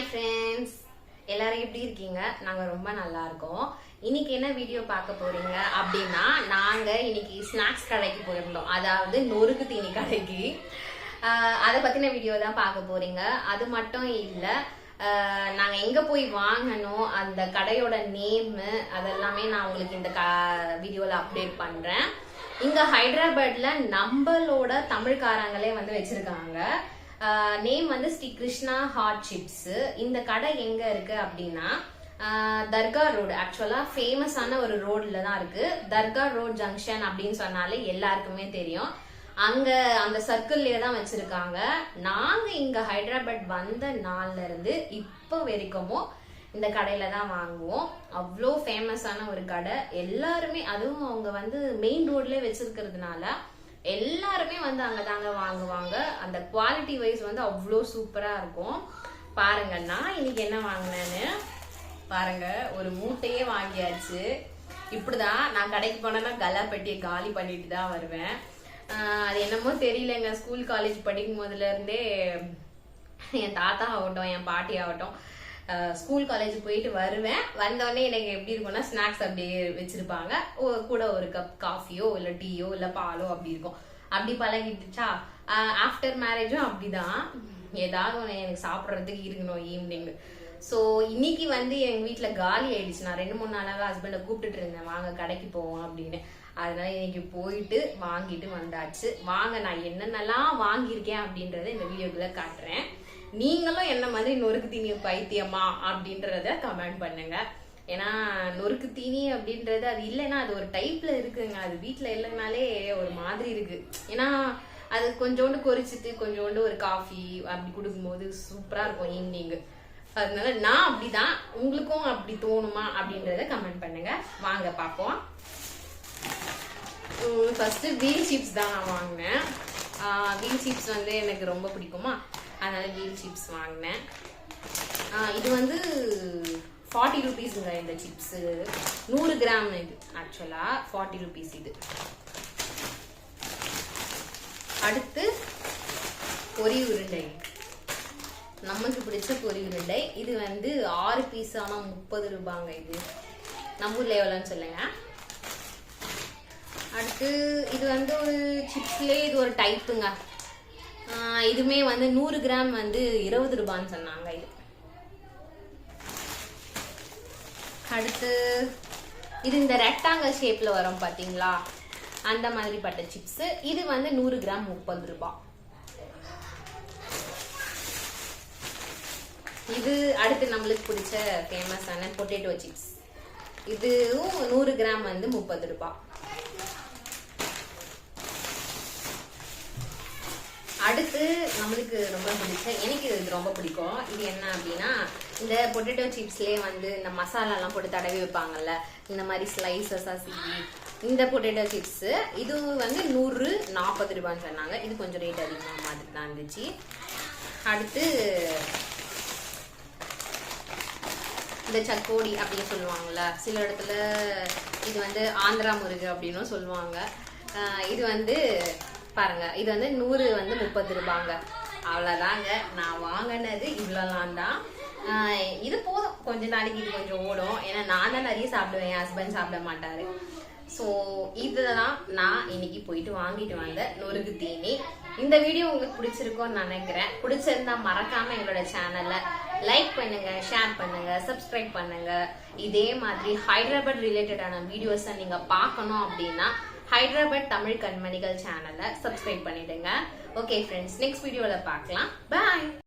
Hi friends எல்லாரும் எப்படி இருக்கீங்க? நாங்க ரொம்ப நல்லா இருக்கோம். இன்னைக்கு என்ன வீடியோ பார்க்க போறீங்க அப்படின்னா நாங்க இன்னைக்கு ஸ்நாக்ஸ் கடைக்கு போயிருந்தோம். அதாவது நொறுக்கு தீனி கடைக்கு. அதை பத்தின வீடியோ தான் பார்க்க போறீங்க. அது மட்டும் இல்லை நாங்கள் நாங்க எங்க போய் வாங்கணும் அந்த கடையோட நேமு அதெல்லாமே நான் உங்களுக்கு இந்த வீடியோல அப்டேட் பண்றேன். இங்க ஹைதராபாத்ல நம்மளோட தமிழ்காரங்களே வந்து வச்சிருக்காங்க. நேம் வந்து ஸ்ரீ கிருஷ்ணா ஹாட் சிப்ஸ் இந்த கடை எங்க இருக்கு அப்படின்னா தர்கா ரோடு. ஆக்சுவலா ஃபேமஸான ஒரு ரோட்ல தான் இருக்கு. தர்கா ரோட் ஜங்ஷன் அப்படின்னு சொன்னாலே எல்லாருக்குமே தெரியும். அங்க அந்த சர்க்கிள்லயே தான் வச்சிருக்காங்க. நாங்க இங்க ஹைதராபாத் வந்த நாள்ல இருந்து இப்போ வரைக்குமோ இந்த கடையில தான் வாங்குவோம். அவ்வளோ ஃபேமஸான ஒரு கடை. எல்லாருமே அதுவும் அவங்க வந்து மெயின் ரோட்ல வச்சிருக்கிறதுனால எல்லாருமே வந்து அங்க தாங்க வாங்குவாங்க. அந்த குவாலிட்டி வைஸ் வந்து அவ்வளோ சூப்பரா இருக்கும். பாருங்க நான் இன்னைக்கு என்ன வாங்கினேன்னு. பாருங்க ஒரு மூட்டையே வாங்கியாச்சு. இப்படிதான் நான் கடைக்கு போனேன்னா கலா பெட்டியை காலி பண்ணிட்டு தான் வருவேன். அது என்னமோ தெரியலங்க. ஸ்கூல் காலேஜ் படிக்கும் போதுல இருந்தே என் தாத்தா ஆகட்டும் என் பாட்டி ஆகட்டும். ஸ்கூல் காலேஜ் போயிட்டு வருவேன். வந்தோடனே எனக்கு எப்படி இருக்கும்னா ஸ்நாக்ஸ் அப்படியே வச்சிருப்பாங்க. கூட ஒரு கப் காஃபியோ இல்லை டீயோ இல்லை பாலோ அப்படி இருக்கும். அப்படி பழகிட்டுச்சா ஆஃப்டர் மேரேஜும் அப்படிதான். ஏதாவது ஒன்று எனக்கு சாப்பிட்றதுக்கு இருக்கணும் ஈவினிங் ஸோ இன்னைக்கு வந்து எங்கள் வீட்டில் காலி ஆயிடுச்சு. நான் ரெண்டு மூணு நாளாக ஹஸ்பண்டை கூப்பிட்டுட்டு இருந்தேன். வாங்க கடைக்கு போவோம் அப்படின்னு. அதனால இன்னைக்கு போயிட்டு வாங்கிட்டு வந்தாச்சு. வாங்க நான் என்னென்னலாம் வாங்கியிருக்கேன் அப்படின்றத இந்த வீடியோக்குள்ள காட்டுறேன். நீங்களும் என்ன மாதிரி நொறுக்கு தீனி பைத்தியமா அப்படின்றத கமெண்ட் பண்ணுங்க. ஏன்னா நொறுக்கு தீனி அப்படின்றது அது இல்லைன்னா அது ஒரு டைப்ல இருக்குங்க. அது வீட்டில் இல்லைனாலே ஒரு மாதிரி இருக்கு. ஏன்னா அது கொஞ்சோண்டு கொறிச்சிட்டு கொஞ்சோண்டு ஒரு காஃபி அப்படி குடுக்கும்போது சூப்பரா இருக்கும் ஈவினிங் அதனால நான் அப்படிதான் உங்களுக்கும் அப்படி தோணுமா அப்படின்றத கமெண்ட் பண்ணுங்க. வாங்க பார்ப்போம். ஃபர்ஸ்ட் வீல் சிப்ஸ் தான் நான் வாங்கினேன். வீல் சிப்ஸ் வந்து எனக்கு ரொம்ப பிடிக்குமா? அதனால வீல் சிப்ஸ் வாங்கினேன். இது வந்து ஃபார்ட்டி ருபீஸுங்க இந்த சிப்ஸு நூறு கிராம் இது ஆக்சுவலாக ஃபார்ட்டி ருபீஸ் இது. அடுத்து பொரி உருண்டை. நமக்கு பிடிச்ச பொரி உருண்டை. இது வந்து ஆறு பீஸ் ஆனால் முப்பது ரூபாங்க இது. நம்ம ஊரில் எவ்வளோன்னு சொல்லுங்க. அடுத்து இது வந்து ஒரு சிப்ஸ்லேயே இது ஒரு டைப்புங்க இதுமே வந்து நூறு கிராம் வந்து இருபது ரூபான்னு சொன்னாங்க இது. அடுத்து இது இந்த ரெக்டாங்கல் ஷேப்ல வரும் பாத்தீங்களா? அந்த மாதிரி பட்ட சிப்ஸ் இது வந்து நூறு கிராம் முப்பது ரூபாய் இது அடுத்து நம்மளுக்கு பிடிச்ச ஃபேமஸான பொட்டேட்டோ சிப்ஸ் இதுவும் நூறு கிராம் வந்து முப்பது ரூபாய் அடுத்து நம்மளுக்கு ரொம்ப பிடிச்ச எனக்கு இது ரொம்ப பிடிக்கும். இது என்ன அப்படின்னா இந்த பொட்டேட்டோ சிப்ஸ்லேயே வந்து இந்த மசாலாலாம் போட்டு தடவி வைப்பாங்கல்ல இந்த மாதிரி ஸ்லைசஸாக சிக்கி இந்த பொட்டேட்டோ சிப்ஸ் இது வந்து நூறு நாற்பது ரூபான்னு சொன்னாங்க. இது கொஞ்சம் ரேட் அதிகமாக மாதிரி தான் இருந்துச்சு. அடுத்து இந்த சக்கோடி அப்படின்னு சொல்லுவாங்கல்ல சில இடத்துல இது வந்து ஆந்திரா முருகு அப்படின்னும் சொல்லுவாங்க. ஆஹ் இது வந்து பாருங்க இது வந்து நூறு வந்து முப்பது ரூபாங்க. அவ்வளோதாங்க நான் வாங்கினது இவ்வளோலாம் தான் இது போதும். கொஞ்ச நாளைக்கு இது கொஞ்சம் ஓடும். ஏன்னா நான் தான் நிறைய சாப்பிடுவேன். என் ஹஸ்பண்ட் சாப்பிட மாட்டாரு. ஸோ இதெல்லாம் நான் இன்னைக்கு போயிட்டு வாங்கிட்டு வந்த நொறுக்கு தீனி. இந்த வீடியோ உங்களுக்கு பிடிச்சிருக்கும்னு நினைக்கிறேன். பிடிச்சிருந்தா மறக்காம எங்களோட சேனலை லைக் பண்ணுங்க ஷேர் பண்ணுங்க சப்ஸ்கிரைப் பண்ணுங்க. இதே மாதிரி ஹைதராபாத் ரிலேட்டடான வீடியோஸை நீங்க பார்க்கணும் அப்படின்னா ஹைதராபாத் தமிழ் கண்மணிகள் சேனலை சப்ஸ்கிரைப் பண்ணிடுங்க. ஓகே ஃப்ரெண்ட்ஸ் நெக்ஸ்ட் வீடியோவில் பார்க்கலாம். பாய்